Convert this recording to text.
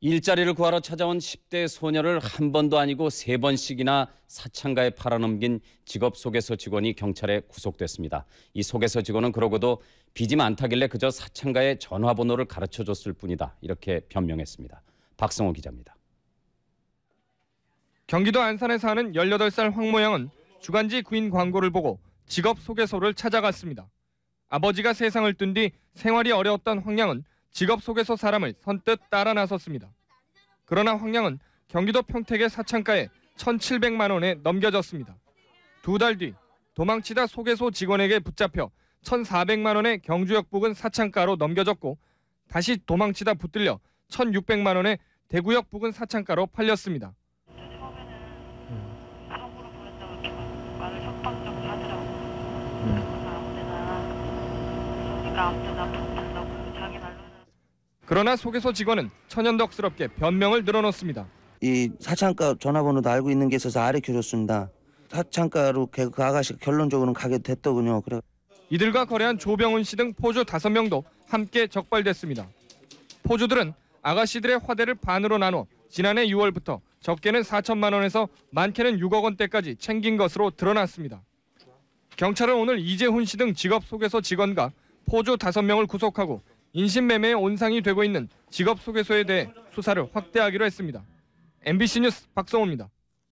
일자리를 구하러 찾아온 10대 소녀를 한 번도 아니고 세 번씩이나 사창가에 팔아넘긴 직업 소개서 직원이 경찰에 구속됐습니다. 이 소개서 직원은 그러고도 빚이 많다길래 그저 사창가의 전화번호를 가르쳐 줬을 뿐이다. 이렇게 변명했습니다. 박성호 기자입니다. 경기도 안산에 사는 18살 황모양은 주간지 구인 광고를 보고 직업 소개소를 찾아갔습니다. 아버지가 세상을 뜬 뒤 생활이 어려웠던 황양은 직업 소개소 사람을 선뜻 따라 나섰습니다. 그러나 황양은 경기도 평택의 사창가에 1,700만 원에 넘겨졌습니다. 두 달 뒤 도망치다 소개소 직원에게 붙잡혀 1,400만 원의 경주역 부근 사창가로 넘겨졌고 다시 도망치다 붙들려 1,600만 원의 대구역 부근 사창가로 팔렸습니다. 처음 그러나 소개소 직원은 천연덕스럽게 변명을 늘어놓습니다. 이 사창가 전화번호도 알고 있는 게 있어서 알려줘줬습니다. 사창가로 걔- 그 아가씨가 결론적으로는 가게 됐더군요. 그래 이들과 거래한 조병훈 씨 등 포주 5명도 함께 적발됐습니다. 포주들은 아가씨들의 화대를 반으로 나눠 지난해 6월부터 적게는 4천만 원에서 많게는 6억 원대까지 챙긴 것으로 드러났습니다. 경찰은 오늘 이재훈 씨 등 직업 소개소 직원과 포주 5명을 구속하고 인신매매에 온상이 되고 있는 직업 소개소에 대해 수사를 확대하기로 했습니다. MBC 뉴스 박성호입니다.